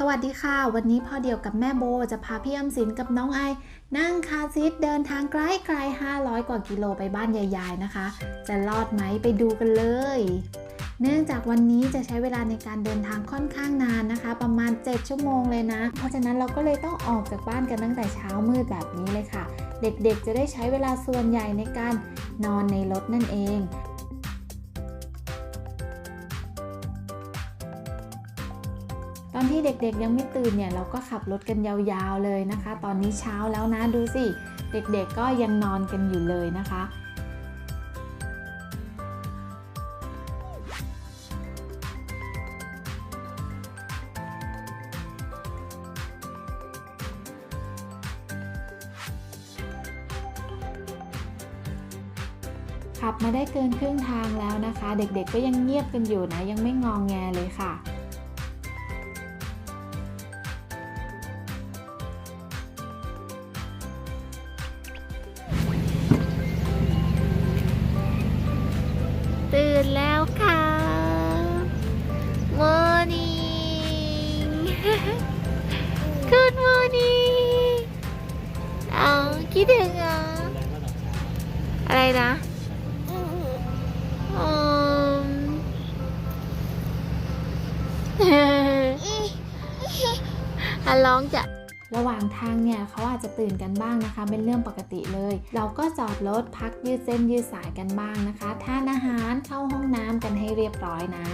สวัสดีค่ะ วันนี้พ่อเดียวกับแม่โบจะพาพี่อมสินกับน้องไอ นั่งคาซีทเดินทางไกลไกลๆ500 กว่ากิโลไปบ้านยายๆนะคะ จะรอดไหมไปดูกันเลย เนื่องจากวันนี้จะใช้เวลาในการเดินทางค่อนข้างนานนะคะ ประมาณ 7 ชั่วโมงเลยนะ เพราะฉะนั้นเราก็เลยต้องออกจากบ้านกันตั้งแต่เช้ามืดแบบนี้เลยค่ะ เด็กๆจะได้ใช้เวลาส่วนใหญ่ในการนอนในรถนั่นเอง ตอนที่เด็กๆยังไม่ตื่นเนี่ยเราก็ขับรถกันยาวๆเลยนะคะ ตอนนี้เช้าแล้วนะดูสิ เด็กๆก็ยังนอนกันอยู่เลยนะคะขับมาได้เกินครึ่งทางแล้วนะคะ เด็กๆก็ยังเงียบกันอยู่นะ ยังไม่งองแงเลยค่ะ คิดถึงเหรออะไรนะอืมอะร้องจะระหว่างทางเนี่ยเขาอาจจะตื่นกันบ้างนะคะ เป็นเรื่องปกติเลย เราก็จอดรถพักยืดเส้นยืดสายกันบ้างนะคะทานอาหารเข้าห้องน้ำกันให้เรียบร้อยนะ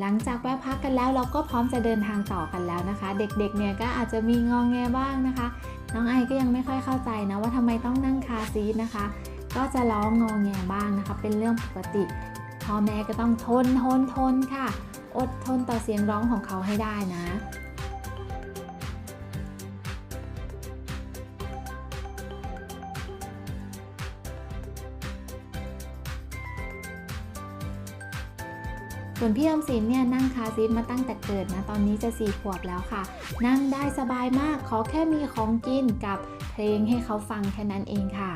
หลังจากแวะพักกันแล้วเราก็พร้อมจะเดินทางต่อกันแล้วนะคะ เด็กๆเนี่ยก็อาจจะมีงองแงบ้างนะคะ น้องไอก็ยังไม่ค่อยเข้าใจนะว่าทำไมต้องนั่งคาซีทนะคะ ก็จะร้องงองแงบ้างนะคะ เป็นเรื่องปกติพ่อแม่ก็ต้องทนทนทนค่ะ อดทนต่อเสียงร้องของเขาให้ได้นะ ส่วนพี่อมสินเนี่ยนั่งคาซีทมาตั้งแต่เกิดนะ ตอนนี้จะสี่ขวบแล้วค่ะ นั่งได้สบายมากขอแค่มีของกินกับเพลงให้เขาฟังแค่นั้นเองค่ะ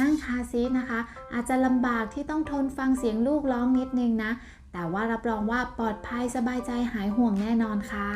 นั่งคาซีทนะคะ อาจจะลำบากที่ต้องทนฟังเสียงลูกร้องนิดนึงนะ แต่ว่ารับรองว่าปลอดภัยสบายใจหายห่วงแน่นอนค่ะ